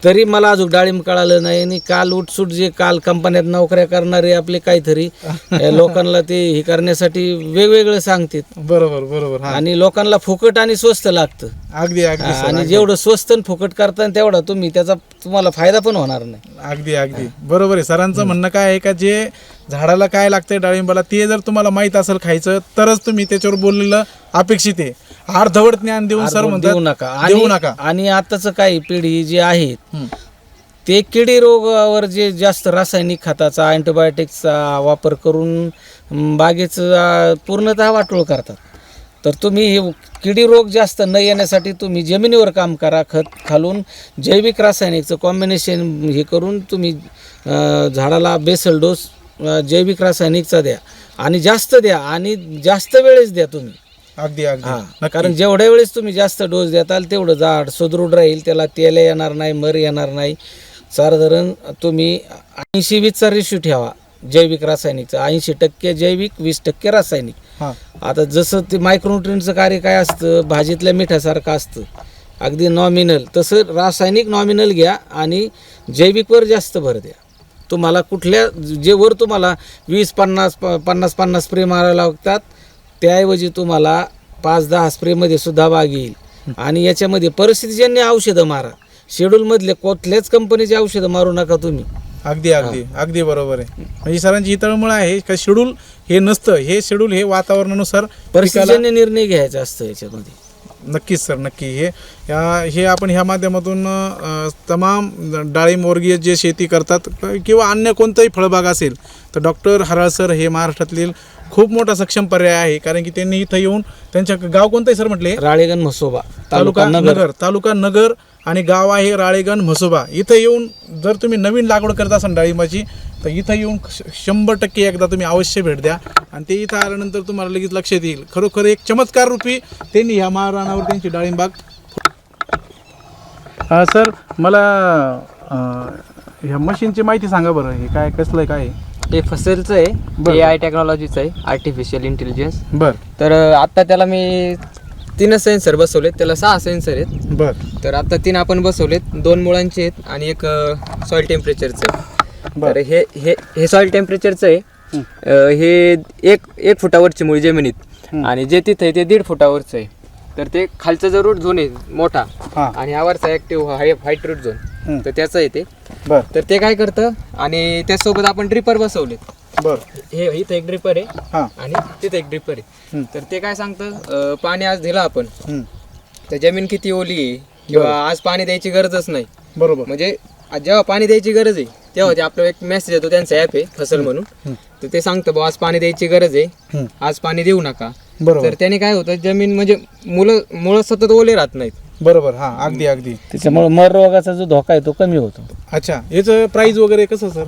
[SPEAKER 2] तरी मला अजून डाळिंब कळालं नाही आणि काल उठसूट जे काल कंपन्यात नोकऱ्या करणारे आपले काहीतरी <laughs> लोकांना ते हे करण्यासाठी वेगवेगळं सांगतात
[SPEAKER 1] बरोबर बरोबर हा.
[SPEAKER 2] आणि लोकांना फुकट आणि स्वस्त लागतं.
[SPEAKER 1] अगदी अगदी सर,
[SPEAKER 2] आणि. जेवढं स्वस्त आणि फुकट करता तेवढा तुम्ही त्याचा तुम्हाला फायदा पण होणार नाही.
[SPEAKER 1] अगदी अगदी. बरोबर आहे सरांचं म्हणणं काय आहे का जे झाडाला काय लागतंय डाळिंबाला ते जर तुम्हाला माहीत असेल खायचं तरच तुम्ही त्याच्यावर बोललेलं अपेक्षित आहे. अर्धवट ज्ञान देऊन सर
[SPEAKER 2] देऊ नका.
[SPEAKER 1] देऊ नका.
[SPEAKER 2] आणि आताच काही पिढी जे आहेत
[SPEAKER 1] हं.
[SPEAKER 2] ते किडी रोगावर जे जास्त रासायनिक खताचा अँटीबायोटिक्सचा वापर करून म, बागेचं पूर्णतः वाटोळ करतात. तर तुम्ही हे किडी रोग जास्त न येण्यासाठी तुम्ही जमिनीवर काम करा खत घालून जैविक रासायनिकचं कॉम्बिनेशन हे करून तुम्ही अ, झाडाला बेसल डोस अ, जैविक रासायनिकचा द्या. आणि जास्त द्या आणि जास्त वेळेस द्या तुम्ही.
[SPEAKER 1] अगदी अगदी.
[SPEAKER 2] हा
[SPEAKER 1] नक्की.
[SPEAKER 2] कारण जेवढ्या वेळेस तुम्ही जास्त डोस देताल तेवढं झाड सुदृढ राहील त्याला तेल येणार नाही मर येणार नाही. साधारण तुम्ही ऐंशी वीसचा रेशो ठेवा जैविक रासायनिकचा. ऐंशी टक्के जैविक वीस टक्के रासायनिक.
[SPEAKER 1] हा.
[SPEAKER 2] आता जसं ते मायक्रोन्युट्रियनचं कार्य काय असतं भाजीतल्या मिठासारखं असतं. अगदी नॉमिनल तसं रासायनिक नॉमिनल घ्या आणि जैविकवर जास्त भर द्या. तुम्हाला कुठल्या जे वर तुम्हाला वीस पन्नास प- पन्नास पन्नास स्प्रे मारायला लागतात त्याऐवजी तुम्हाला पाच दहा स्प्रेमध्ये सुद्धा बाग येईल. आणि याच्यामध्ये परिस्थितीजन्य औषधं मारा शेड्यूलमधले कुठल्याच कंपनीचे औषधं मारू नका तुम्ही.
[SPEAKER 1] अगदी अगदी अगदी बरोबर आहे. म्हणजे सरांची ही तळमळ आहे का शेड्यूल हे नसतं हे शेड्यूल हे वातावरणानुसार
[SPEAKER 2] परिस्थितीजन्य निर्णय घ्यायचा असतं याच्यामध्ये.
[SPEAKER 1] नक्कीच सर नक्की. हे या हे आपण ह्या माध्यमातून तमाम डाळिंब वर्गीय जे शेती करतात किंवा अन्य कोणताही फळबाग असेल तर डॉक्टर हराळ सर हे महाराष्ट्रातील खूप मोठा सक्षम पर्याय आहे कारण की त्यांनी इथं येऊन त्यांच्या गाव कोणतं आहे सर म्हटले?
[SPEAKER 2] राळेगण म्हसोबा
[SPEAKER 1] तालुका नगर. तालुका नगर आणि गाव आहे राळेगण म्हसोबा. इथं येऊन जर तुम्ही नवीन लागवड करत असाल डाळिंबाची तर इथं येऊन श- शंभर टक्के एकदा तुम्ही अवश्य भेट द्या. आणि ते इथं आल्यानंतर तुम्हाला लगेच लक्षात येईल. खरोखर एक चमत्कार रूपी त्यांनी ह्या महाराणावर त्यांची डाळिंबाग सर मला ह्या मशीनची माहिती सांगा बरं. हे काय कसलं आहे काय?
[SPEAKER 4] हे फसलचं आहे
[SPEAKER 1] बरं.
[SPEAKER 4] ए आय टेक्नॉलॉजीचं आहे आर्टिफिशियल इंटेलिजन्स
[SPEAKER 1] बरं.
[SPEAKER 4] तर आता त्याला मी तीनच सेन्सर बसवलेत त्याला सहा सेन्सर आहेत.
[SPEAKER 1] बरं.
[SPEAKER 4] तर आता तीन आपण बसवलेत दोन मुळांचे आहेत आणि एक सॉइल टेम्परेचरचं आहे.
[SPEAKER 1] बरं.
[SPEAKER 4] तर हे हे हे सॉइल टेम्परेचरचं आहे. अं, हे एक एक फुटावरची मुळी जमिनीत. आणि जे तिथं आहे ते दीड फुटावरचं आहे. तर ते खालचा जो रूट झोन आहे मोठा
[SPEAKER 1] हां.
[SPEAKER 4] आणि यावरचा ऍक्टिव्ह व्हाईट रूट झोन. तर त्याचं आहे ते.
[SPEAKER 1] बरं.
[SPEAKER 4] तर ते काय करतं आणि त्याचसोबत आपण ड्रिपर बसवलेत.
[SPEAKER 1] बरं.
[SPEAKER 4] हे इथं एक ड्रिपर आहे.
[SPEAKER 1] हां.
[SPEAKER 4] आणि तिथं एक ड्रिपर आहे.
[SPEAKER 1] हं.
[SPEAKER 4] तर ते काय सांगतं अं, पाणी आज दिलं आपण. तर जमीन किती ओली आहे किंवा आज पाणी द्यायची गरजच नाही.
[SPEAKER 1] बरोबर.
[SPEAKER 4] म्हणजे आज जेव्हा पाणी द्यायची गरज आहे तेव्हा ते आपलं एक मेसेज येतो त्यांचा ॲप आहे फसल म्हणून. तर ते सांगतं बा आज पाणी द्यायची गरज आहे. आज पाणी देऊ नका.
[SPEAKER 1] बरोबर.
[SPEAKER 4] तर त्याने काय होतं जमीन म्हणजे मुलं मुळं सतत ओले राहत नाहीत.
[SPEAKER 1] बरोबर हां अगदी अगदी.
[SPEAKER 2] त्याच्यामुळे मर रोगाचा जो धोका आहे तो कमी होतो.
[SPEAKER 1] अच्छा याचं प्राईज वगैरे कसं सर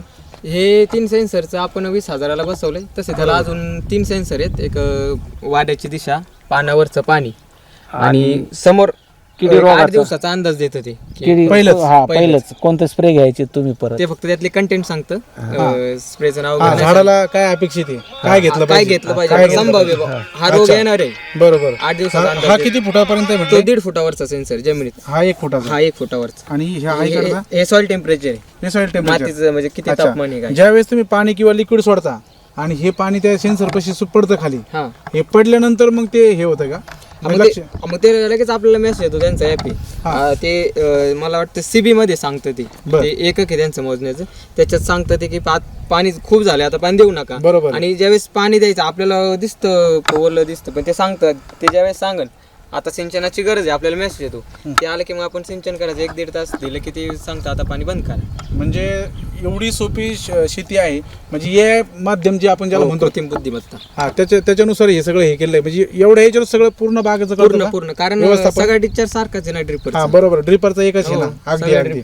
[SPEAKER 4] हे तीन सेन्सरचं आपण वीस हजाराला बसवलंय तसे त्याला अजून तीन सेन्सर आहेत. एक अं, वाड्याची दिशा पानावरचं पाणी आणि समोर
[SPEAKER 2] किडी रोगाचा.
[SPEAKER 4] आठ दिवसाचा अंदाज देतं ते.
[SPEAKER 2] किडी
[SPEAKER 1] पहिलंच.
[SPEAKER 2] हा पहिलंच. कोणतं स्प्रे घ्यायचे तुम्ही परत?
[SPEAKER 4] ते फक्त त्यातले कंटेंट सांगतं. स्प्रेचं नाव
[SPEAKER 1] हा
[SPEAKER 4] वगैरे
[SPEAKER 1] झाडाला काय अपेक्षित आहे? काय घेतलं
[SPEAKER 4] काय घेतलं
[SPEAKER 1] काय
[SPEAKER 4] पाहिजे
[SPEAKER 1] घेतलं
[SPEAKER 4] संभाव्य? बा. हा. रोग. येणार आहे.
[SPEAKER 1] बरोबर.
[SPEAKER 4] आठ दिवसाचा
[SPEAKER 1] हा-
[SPEAKER 4] अंदाज
[SPEAKER 1] हा. किती फुटापर्यंत आहे
[SPEAKER 4] तो
[SPEAKER 1] म्हटलं?
[SPEAKER 4] दीड फुटावरचा सेन्सर जमिनीत.
[SPEAKER 1] हा एक फुटाचा.
[SPEAKER 4] हा एक फुटावरचा.
[SPEAKER 1] आणि ह्या हा
[SPEAKER 4] हे-
[SPEAKER 1] इकडचा
[SPEAKER 4] हे सॉइल टेम्परेचर आहे.
[SPEAKER 1] हे soil temperature.
[SPEAKER 4] मातीचं म्हणजे किती. तापमान आहे काय
[SPEAKER 1] ज्यावेळेस तुम्ही पाणी किंवा लिक्विड सोडता आणि हे पाणी त्या सेन्सर पाशी पडतं खाली
[SPEAKER 4] हा.
[SPEAKER 1] हे पडल्यानंतर मग ते हे होतं का?
[SPEAKER 4] मग
[SPEAKER 1] म्हणजे
[SPEAKER 4] ते मग ते लगेच आपल्याला मेसेज येतो त्यांचा ॲप ते अं, मला वाटतं सीबी मध्ये सांगतं ते.
[SPEAKER 1] बर.
[SPEAKER 4] ते एकक आहे त्यांचं मोजण्याचं. त्याच्यात सांगतं ते की पा- पाणी खूप झाले आता पाणी देऊ नका.
[SPEAKER 1] बरोबर.
[SPEAKER 4] आणि ज्यावेळेस पाणी द्यायचं आपल्याला दिसतं ओलं दिसतं पण ते सांगतं ते ज्यावेळेस सांगन आता सिंचनाची गरज आहे आपल्याला मेसेज येतो. ते आलं की मग आपण सिंचन करायचं एक दीड तास दिलं की ते सांगतं आता पाणी बंद करा.
[SPEAKER 1] म्हणजे एवढी सोपी श- शेती आहे म्हणजे हे माध्यम जे आपण ज्याला
[SPEAKER 4] हो,
[SPEAKER 1] म्हणतो
[SPEAKER 4] कृत्रिम बुद्धिमत्ता.
[SPEAKER 1] हा त्याच्या त्याच्यानुसार हे सगळं हे केलंय. म्हणजे एवढ्या ह्याच्यावर सगळं पूर्ण बागाचं
[SPEAKER 4] पूर्ण
[SPEAKER 1] का?
[SPEAKER 4] पूर्ण. कारण
[SPEAKER 1] व्यवस्थापन?
[SPEAKER 4] सगळा डिस्चार्ज सारखाच आहे ना ड्रिपर
[SPEAKER 1] हा बरोबर. ड्रिपरचा एकच आहे
[SPEAKER 4] हो,
[SPEAKER 1] ना अगदी.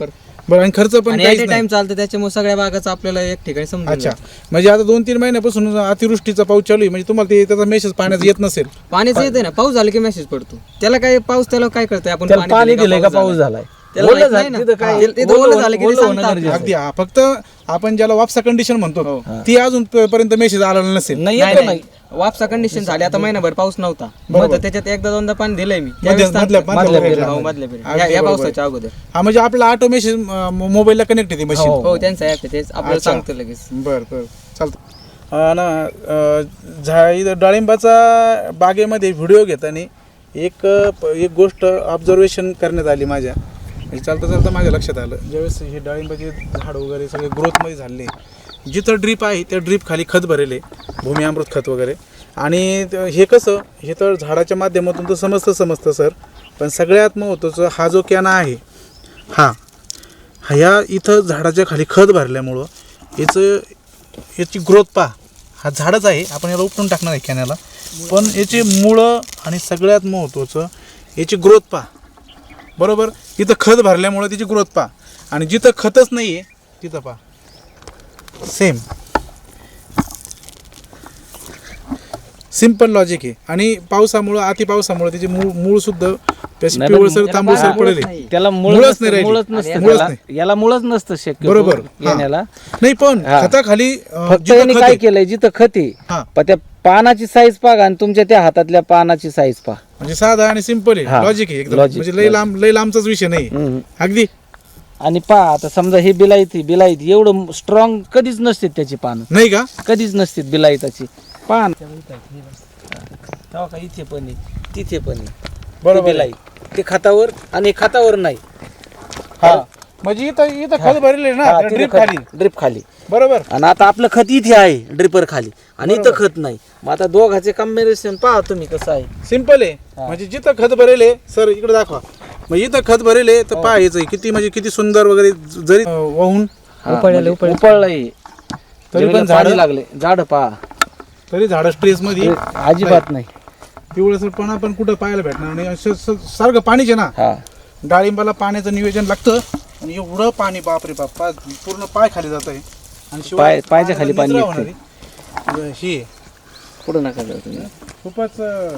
[SPEAKER 1] बरं आणि खर्च पण
[SPEAKER 4] आणि
[SPEAKER 1] काहीच
[SPEAKER 4] ऍट
[SPEAKER 1] नाही.
[SPEAKER 4] टाइम चालतं त्याच्यामुळे सगळ्या भागाचं आपल्याला एक ठिकाणी समजून
[SPEAKER 1] अच्छा.
[SPEAKER 4] जातं.
[SPEAKER 1] म्हणजे आता दोन तीन महिन्यापासून अतिवृष्टीचा पाऊस चालू आहे म्हणजे तुम्हाला ते त्याचा मेसेज पाण्याचा येत नसेल.
[SPEAKER 4] पाण्याचं येते ना पाऊस झाला की मेसेज पडतो. त्याला काय पाऊस त्याला काय करतंय आपण
[SPEAKER 2] त्याला पाणी दिलंय का पाऊस झालाय?
[SPEAKER 4] त्याला
[SPEAKER 2] ओलं
[SPEAKER 4] माहीत
[SPEAKER 2] झालं,
[SPEAKER 4] नाही ना.
[SPEAKER 2] तिथं काय?
[SPEAKER 4] हा, तिथं
[SPEAKER 2] ओलं
[SPEAKER 4] ओलं
[SPEAKER 2] होणं-
[SPEAKER 4] झालं की ते
[SPEAKER 2] ओलं होणं
[SPEAKER 4] सांगतात.
[SPEAKER 2] गरजेचं आहे.
[SPEAKER 1] अगदी हा फक्त आपण ज्याला वापसा कंडिशन म्हणतो ती अजून प- पर्यंत मेसेज आलेला नसेल.
[SPEAKER 2] नाही
[SPEAKER 4] नाही,
[SPEAKER 2] येतो
[SPEAKER 4] नाही.
[SPEAKER 2] नाही.
[SPEAKER 4] वापसा कंडिशन झाली आता महिनाभर पाऊस नव्हता
[SPEAKER 1] बरोबर.
[SPEAKER 4] मग त्याच्यात एकदा दोनदा पाणी दिलंय मी
[SPEAKER 1] मध्य-
[SPEAKER 4] त्यावेळेस
[SPEAKER 1] मधल्या-
[SPEAKER 4] सांगतात.
[SPEAKER 1] मधल्या
[SPEAKER 4] मधल्या
[SPEAKER 1] पिरियडला.
[SPEAKER 4] पिरियड, हो, मधल्या पिरियड.
[SPEAKER 1] अगदी
[SPEAKER 4] या- या
[SPEAKER 1] बरोबर.
[SPEAKER 4] पावसाच्या अगोदर
[SPEAKER 1] हा म्हणजे आपला ऑटो मेसेज मोबाईलला कनेक्ट आहे ती मशीन
[SPEAKER 4] हो त्यांचा ऍप आहे तेच आपल्याला
[SPEAKER 1] अच्छा.
[SPEAKER 4] सांगतं लगेच
[SPEAKER 1] बर बर चालतं ना अं, झा इथं डाळिंबाचा बागेमध्ये व्हिडिओ घेताना एक प- एक गोष्ट ऑब्झर्वेशन करण्यात आली माझ्या म्हणजे चालता चालता माझ्या लक्षात आलं ज्यावेळेस हे डाळिंबाचे झाड वगैरे सगळे ग्रोथमध्ये झाले जिथं ड्रीप आहे त्या ड्रीप खाली खत भरेले भूमी अमृत खत वगैरे. आणि हे कसं हे तर झाडाच्या माध्यमातून तर समजतं समजतं सर. पण सगळ्यात महत्त्वाचं हा जो कॅना आहे हा ह्या इथं झाडाच्या खाली खत भरल्यामुळं याचं याची ग्रोथ पहा. हा झाडच आहे आपण याला उपटून टाकणार आहे कॅन्याला. पण याची मुळं आणि सगळ्यात महत्त्वाचं याची ग्रोथ पहा. बरोबर? इथं खत भरल्यामुळं तिची ग्रोथ पहा. आणि जिथं खतच नाही आहे तिथं पहा. सेम सिंपल लॉजिक आहे आणि पावसामुळं अति पावसामुळे त्याचे मूळ मूळ सुद्धा त्याची
[SPEAKER 2] नाही, पण
[SPEAKER 1] पिवळसर तांबूसर पडले
[SPEAKER 2] त्याला मुळ
[SPEAKER 1] मुळच
[SPEAKER 2] नसतं-
[SPEAKER 1] नाही राहिली.
[SPEAKER 2] मुळच नसतं
[SPEAKER 1] मुळच
[SPEAKER 2] त्याला.
[SPEAKER 1] नाही.
[SPEAKER 2] याला मुळच नसतं शक्य
[SPEAKER 1] बरोबर हा.
[SPEAKER 2] येण्याला
[SPEAKER 1] नाही पण
[SPEAKER 2] हा.
[SPEAKER 1] खताखाली अं,
[SPEAKER 2] फक्त
[SPEAKER 1] जिथं
[SPEAKER 2] यांनी
[SPEAKER 1] खत
[SPEAKER 2] काय
[SPEAKER 1] आहे,
[SPEAKER 2] केलंय जिथं खत आहे
[SPEAKER 1] हा
[SPEAKER 2] पण त्या पानाची साईज पहा आणि तुमच्या त्या हातातल्या पानाची साईज पहा
[SPEAKER 1] म्हणजे साधा आणि सिंपल आहे
[SPEAKER 2] हा.
[SPEAKER 1] लॉजिक आहे एकदम
[SPEAKER 2] Logic,
[SPEAKER 1] म्हणजे लय लांब लय लांबचाच विषय नाही
[SPEAKER 2] हम्म.
[SPEAKER 1] अगदी
[SPEAKER 2] आणि पहा आता समजा हे बिलाईत बिलाईत. एवढं स्ट्रॉंग कधीच नसते त्याची पानं.
[SPEAKER 1] नाही का?
[SPEAKER 2] कधीच नसते बिलाईताची. पान. तेव्हा का इथे पण आहे तिथे पण आहे.
[SPEAKER 1] बरोबर
[SPEAKER 2] ते बिलाई ते खतावर आणि खतावर नाही.
[SPEAKER 1] हा. म्हणजे इथं इथं खत भरले ना ड्रीप खाली.
[SPEAKER 2] ड्रिप खाली.
[SPEAKER 1] बरोबर.
[SPEAKER 2] आणि आता आपलं खत इथे आहे ड्रिपर खाली. आणि इथं खत नाही. मग आता दोघाचे कॉम्बिनेशन पहा तुम्ही कसं आहे.
[SPEAKER 1] सिंपल आहे. म्हणजे जिथं खत भरेल आहे सर इकडे दाखवा. मग इथं खत भरेल आहे तर पाहायचं किती म्हणजे किती सुंदर वगैरे ज- जरी वाहून
[SPEAKER 2] उपळलं उपळलंय.
[SPEAKER 1] तरी पण झाडं
[SPEAKER 2] लागले झाड पहा.
[SPEAKER 1] तरी झाड स्ट्रेस मध्ये
[SPEAKER 2] अजिबात नाही.
[SPEAKER 1] पिवळसरपणा पण कुठं पाहायला भेटणार नाही. असं सारखं पाणीच आहे ना.
[SPEAKER 2] हा.
[SPEAKER 1] डाळिंबाला पाण्याचं नियोजन लागतं. आणि एवढं पाणी बापरे बाप पूर्ण पाय खाली जात आहे. आणि
[SPEAKER 2] पाय- पायाच्या खाली पाणी
[SPEAKER 1] निचरा
[SPEAKER 2] निघतंय.
[SPEAKER 1] होणार आहे. ही.
[SPEAKER 2] पुढे नका जाऊ तुम्ही.
[SPEAKER 1] खूपच अं,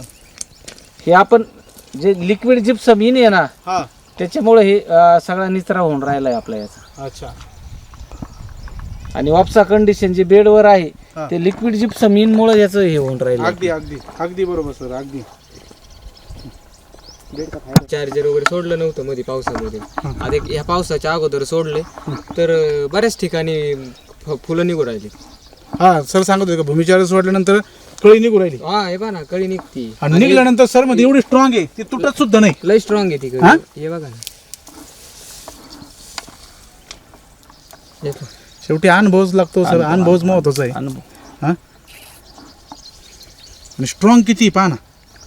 [SPEAKER 2] हे आपण जे लिक्विड जिप्सम इन आहे ना
[SPEAKER 1] हा.
[SPEAKER 2] त्याच्यामुळे हे अं, सगळा निचरा होऊन राहिलाय आपल्या याचा.
[SPEAKER 1] अच्छा.
[SPEAKER 2] आणि वापसा कंडिशन जे बेडवर आहे
[SPEAKER 1] हा.
[SPEAKER 2] ते लिक्विड जिप्सम इन मुळे याचं हे होऊन राहिलं
[SPEAKER 1] अगदी अगदी. अगदी बरोबर सर. अगदी.
[SPEAKER 4] चार्जर वगैरे सोडलं नव्हतं मध्ये पावसामध्ये. आता एक- ह्या पावसाच्या अगोदर सोडले तर अं, बऱ्याच ठिकाणी फ- फुलं निघू राहिली.
[SPEAKER 1] हा सर सांगत होते का भूमिचार सोडल्यानंतर कळी निघू राहिली.
[SPEAKER 4] हा हे बघा ना कळी निघती.
[SPEAKER 1] आणि निघल्यानंतर सरमध्ये एवढी स्ट्रॉंग आहे ती तुटत सुद्धा नाही.
[SPEAKER 4] लय स्ट्रॉंग आहे ती
[SPEAKER 1] हा?
[SPEAKER 4] कळी. हे? बघा ना.
[SPEAKER 1] शेवटी अनुभवच लागतो सर. अनुभवच महत्त्वाचा आहे.
[SPEAKER 2] अनुभव.
[SPEAKER 1] हा? आणि स्ट्रॉंग किती पहा ना.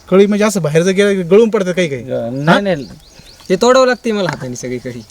[SPEAKER 1] कळी म्हणजे असं बाहेर जर गेलं की गळून पडतात काही काही.
[SPEAKER 2] नाही नाही.
[SPEAKER 4] ते तोडावं लागते मला हाताने सगळी कळी.